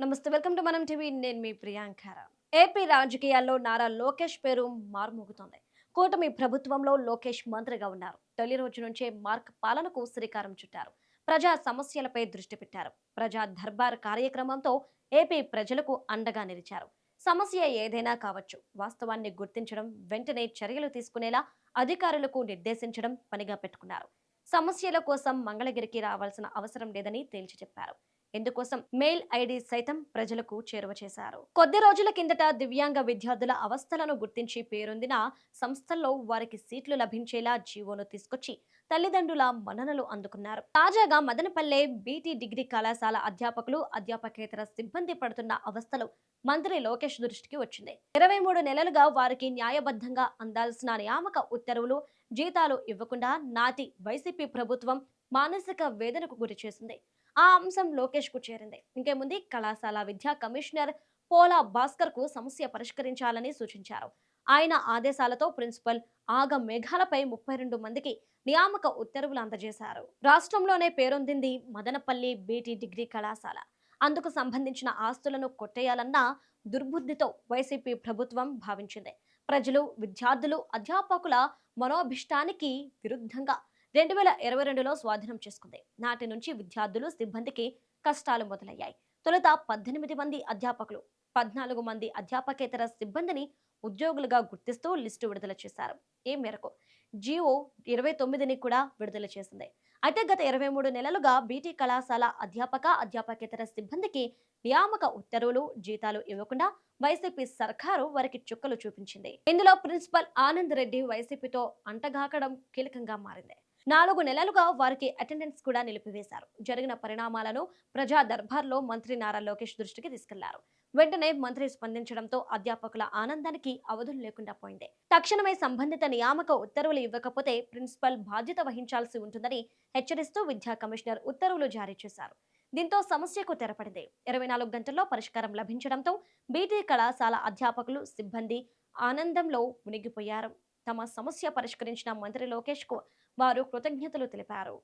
నమస్తే welcome to మనం TV. నేను మీ ప్రియాంకారా ఏపీ రాజకీయాల్లో నారా లోకేష్ పేరు మారుమోగుతోంది. కూటమి ప్రభుత్వంలో లోకేష్ మంత్రిగా ఉన్నారు. తొలి రోజు నుంచే మార్క్ పాలనకు శ్రీకారం చుట్టారు. ప్రజా సమస్యలపై దృష్టి పెట్టారు. ప్రజా దర్బార్ కార్యక్రమంతో ఏపీ ప్రజలకు అండగా నిలిచారు. సమస్య ఏదైనా కావచ్చు వాస్తవాన్ని గుర్తించడం వెంటనే చర్యలు తీసుకునేలా అధికారులకు నిర్దేశించడం పనిగా పెట్టుకున్నారు. సమస్యల కోసం మంగళగిరికి రావాల్సిన అవసరం లేదని తేల్చి చెప్పారు. ఇందుకోసం మెయిల్ ఐడి సైతం ప్రజలకు చేరువ చేశారు. కొద్ది రోజుల కిందట దివ్యాంగ విద్యార్థుల అవస్థలను గుర్తించి పేరొందిన సంస్థల్లో వారికి సీట్లు లభించేలా జీవోను తీసుకొచ్చి తల్లిదండ్రుల మన్ననలు అందుకున్నారు. తాజాగా మదనపల్లె బీటీ డిగ్రీ కళాశాల అధ్యాపకులు అధ్యాపకేతర సిబ్బంది పడుతున్న అవస్థలు మంత్రి లోకేష్ దృష్టికి వచ్చింది. ఇరవై మూడు నెలలుగా వారికి న్యాయబద్ధంగా అందాల్సిన నియామక ఉత్తర్వులు జీతాలు ఇవ్వకుండా నాటి వైసీపీ ప్రభుత్వం మానసిక వేదనకు గురి చేసింది. ఆ అంశం లోకేష్కు చేరింది. ఇంకేముంది? కళాశాల విద్యా కమిషనర్ పోలా భాస్కర్కు సమస్య పరిష్కరించాలని సూచించారు. ఆయన ఆదేశాలతో ప్రిన్సిపల్ ఆగ మేఘాలపై ముప్పై రెండు మందికి నియామక ఉత్తర్వులు అందజేశారు. రాష్ట్రంలోనే పేరొందింది మదనపల్లి బీటీ డిగ్రీ కళాశాల. అందుకు సంబంధించిన ఆస్తులను కొట్టేయాలన్న దుర్బుద్ధితో వైసీపీ ప్రభుత్వం భావించింది. ప్రజలు విద్యార్థులు అధ్యాపకుల మనోభిష్టానికి విరుద్ధంగా రెండు వేల ఇరవై రెండులో స్వాధీనం చేసుకుంది. నాటి నుంచి విద్యార్థులు సిబ్బందికి కష్టాలు మొదలయ్యాయి. తొలుత పద్దెనిమిది మంది అధ్యాపకులు పద్నాలుగు మంది అధ్యాపకేతర సిబ్బందిని ఉద్యోగులుగా గుర్తిస్తూ లిస్టు విడుదల చేశారు. ఈ మేరకు జిఓ ఇరవై తొమ్మిదిని కూడా విడుదల చేసింది. అయితే గత ఇరవై మూడు నెలలుగా బీటీ కళాశాల అధ్యాపక అధ్యాపకేతర సిబ్బందికి నియామక ఉత్తర్వులు జీతాలు ఇవ్వకుండా వైసీపీ సర్కారు వారికి చుక్కలు చూపించింది. ఇందులో ప్రిన్సిపల్ ఆనంద్ రెడ్డి వైసీపీతో అంటగాకడం కీలకంగా మారింది. నాలుగు నెలలుగా వారికి అటెండెన్స్ కూడా నిలిపివేశారు. జరిగిన పరిణామాలను ప్రజా దర్బార్లో మంత్రి నారా లోకేష్ దృష్టికి తీసుకెళ్ళారు. వెంటనే మంత్రి స్పందించడంతో అధ్యాపకుల ఆనందానికి అవధులు లేకుండా పోయింది. తక్షణమే సంబంధిత నియామక ఉత్తర్వులు ఇవ్వకపోతే ప్రిన్సిపల్ బాధ్యత వహించాల్సి ఉంటుందని హెచ్చరిస్తూ విద్యా కమిషనర్ ఉత్తర్వులు జారీ చేశారు. దీంతో సమస్యకు తెరపడింది. ఇరవై నాలుగు గంటల్లో పరిష్కారం లభించడంతో బీటీ కళాశాల అధ్యాపకులు సిబ్బంది ఆనందంలో మునిగిపోయారు. తమ సమస్య పరిష్కరించిన మంత్రి లోకేష్కు వారు కృతజ్ఞతలు తెలిపారు.